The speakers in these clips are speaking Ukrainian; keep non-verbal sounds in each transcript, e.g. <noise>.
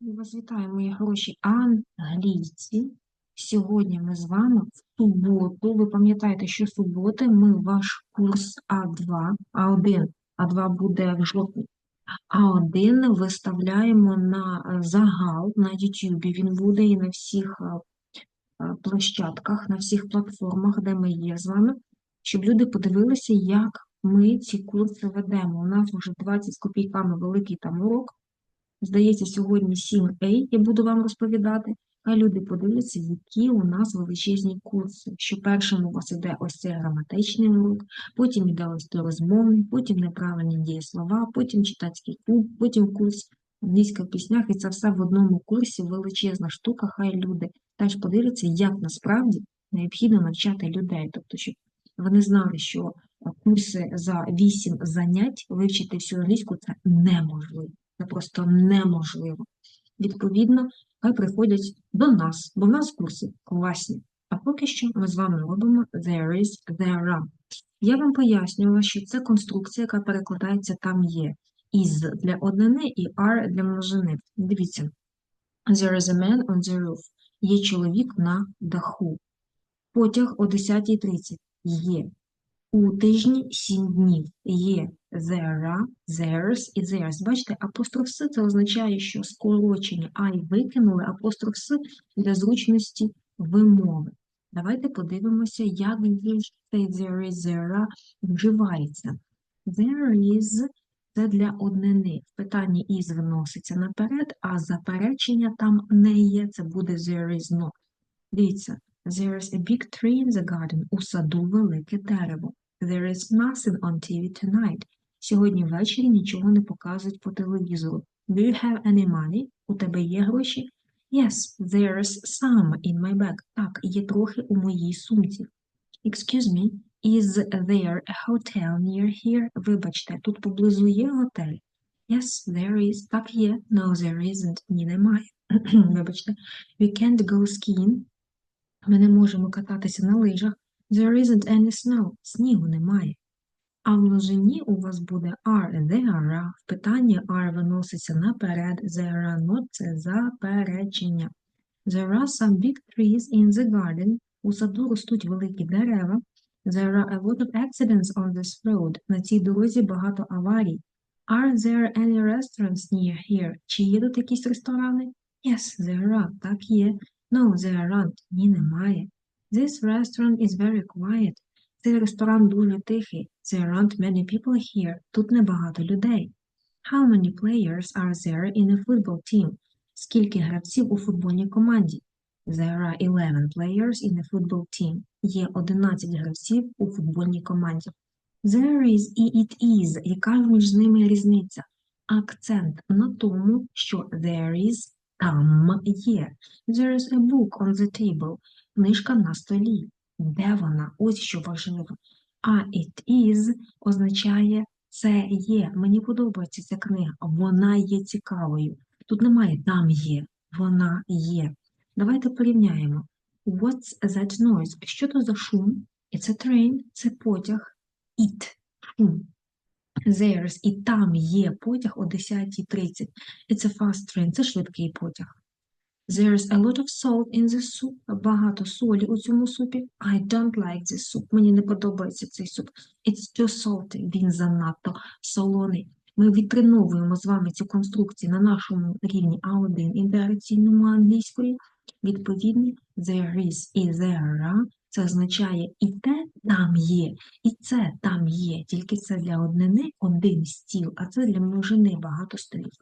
Вас вітаю, мої хороші англійці. Сьогодні ми з вами в суботу. Ви пам'ятаєте, що суботи ми ваш курс А2, А1, А2 буде в жовтні. А1 виставляємо на е, загал на YouTube. Він буде і на всіх е, е, площадках, на всіх платформах, де ми є з вами, щоб люди подивилися, як ми ці курси ведемо. У нас вже 20 з копійками великий там урок. Здається, сьогодні 7A я буду вам розповідати, а люди подивляться, які у нас величезні курси. Що першим у вас іде ось цей граматичний урок, потім іде ось той розмовний, потім неправильні дієслова, потім читацький клуб, потім курс англійська в піснях, і це все в одному курсі, величезна штука, хай люди теж подивляться, як насправді необхідно навчати людей. Тобто, щоб вони знали, що курси за 8 занять вивчити всю англійську це неможливо. Це просто неможливо. Відповідно, хай приходять до нас, бо в нас курси класні. А поки що ми з вами робимо there is, there are. Я вам пояснювала, що це конструкція, яка перекладається там є. Is для однини і are для множини. Дивіться. There is a man on the roof. Є чоловік на даху. Потяг о 10.30. Є. У тижні 7 днів є there there's і there's. Бачите, апостроф «с» це означає, що скорочення I викинули апостроф «с» для зручності вимови. Давайте подивимося, як же цей there is, there вживається. There is – це для однини. В питанні is виноситься наперед, а заперечення там не є, це буде there is not. Дивіться, there is a big tree in the garden. У саду велике дерево. There is nothing on TV tonight. Сьогодні ввечері нічого не показують по телевізору. Do you have any money? У тебе є гроші? Yes, there's some in my bag. Так, є трохи у моїй сумці. Excuse me, is there a hotel near here? Вибачте, тут поблизу є готель? Yes, there is. Так є. No, there isn't. Ні, немає. <clears throat> Вибачте. We can't go skiing. Ми не можемо кататися на лижах. There isn't any snow. Снігу немає. А в множині у вас буде are, there are. В питанні are виноситься наперед, there are not – це заперечення. There are some big trees in the garden. У саду ростуть великі дерева. There are a lot of accidents on this road. На цій дорозі багато аварій. Are there any restaurants near here? Чи є тут якісь ресторани? Yes, there are. Так є. No, there aren't. Ні, немає. This restaurant is very quiet. Цей ресторан дуже тихий. There aren't many people here. Тут небагато людей. How many players are there in a football team? Скільки гравців у футбольній команді? There are 11 players in a football team. Є 11 гравців у футбольній команді. There is і it is. Яка ж між ними різниця? Акцент на тому, що there is там є. There is a book on the table. Книжка на столі. Де вона? Ось що важливо. А it is означає це є. Мені подобається ця книга. Вона є цікавою. Тут немає там є. Вона є. Давайте порівняємо. What's that noise? Що то за шум? It's a train. Це потяг. It. Шум. There's. І там є потяг о 10.30. It's a fast train. Це швидкий потяг. There's a lot of salt in the soup. Багато солі у цьому супі. I don't like this soup. Мені не подобається цей суп. It's too salty. Він занадто солоний. Ми відтреновуємо з вами цю конструкцію на нашому рівні А1 інтеграційному англійської. Відповідно, there is і there are. Це означає і те там є, і це там є. Тільки це для однини один стіл, а це для множини багато столів.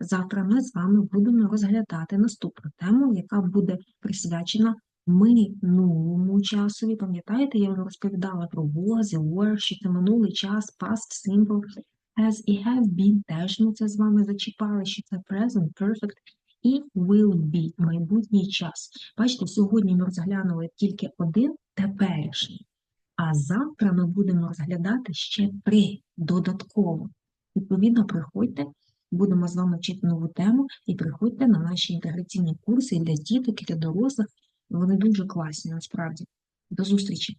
Завтра ми з вами будемо розглядати наступну тему, яка буде присвячена минулому часові. Пам'ятаєте, я вам розповідала про was, were, що це минулий час, past, simple, has і have been. Теж ми це з вами зачіпали, що це present, perfect і will be, майбутній час. Бачите, сьогодні ми розглянули тільки один теперішній, а завтра ми будемо розглядати ще три додатково. Відповідно, приходьте. Будемо з вами вчити нову тему і приходьте на наші інтеграційні курси для діток і для дорослих. Вони дуже класні, насправді. До зустрічі!